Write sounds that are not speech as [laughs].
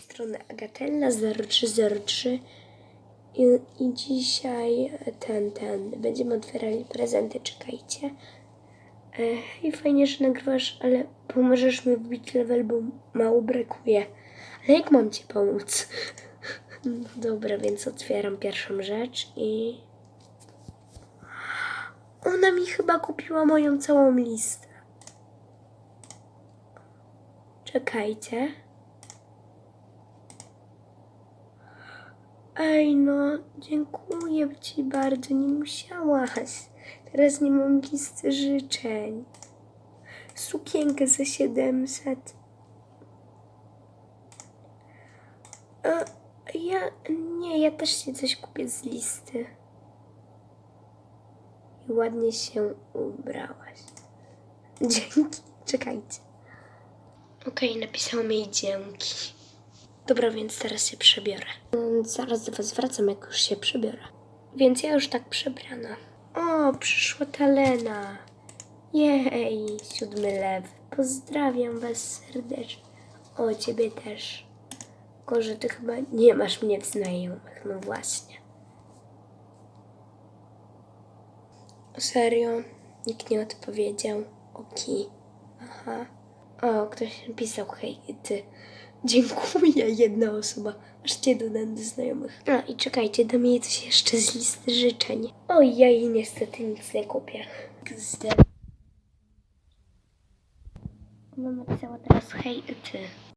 strony Agatella 0303 I, i dzisiaj ten, ten, będziemy otwierali prezenty, czekajcie. E, I fajnie, że nagrywasz, ale pomożesz mi wbić level, bo mało brakuje. Ale jak mam ci pomóc? [laughs] No dobra, więc otwieram pierwszą rzecz i... Ona mi chyba kupiła moją całą listę. Czekajcie. Ej, no, dziękuję ci bardzo, nie musiałaś. Teraz nie mam listy życzeń. Sukienkę za 700. E, ja, nie, ja też się coś kupię z listy. I ładnie się ubrałaś. Dzięki, czekajcie. Okej, napisałam jej dzięki. Dobra, więc teraz się przebiorę. Mm, Zaraz do was wracam, jak już się przebiorę. Więc ja już tak przebrana. O, przyszła ta Lena. Jej, siódmy lew. Pozdrawiam was serdecznie. O, ciebie też. Tylko, że ty chyba nie masz mnie w znajomych. No właśnie. Serio? Nikt nie odpowiedział. Oki. Aha. O, ktoś napisał, hej, ty. Dziękuję, jedna osoba. Aż cię dodam do znajomych. A, i czekajcie, dam jej coś jeszcze z listy życzeń. Oj, ja jej niestety nic nie kupię. Gzdę. Ona napisała teraz, hej, ty.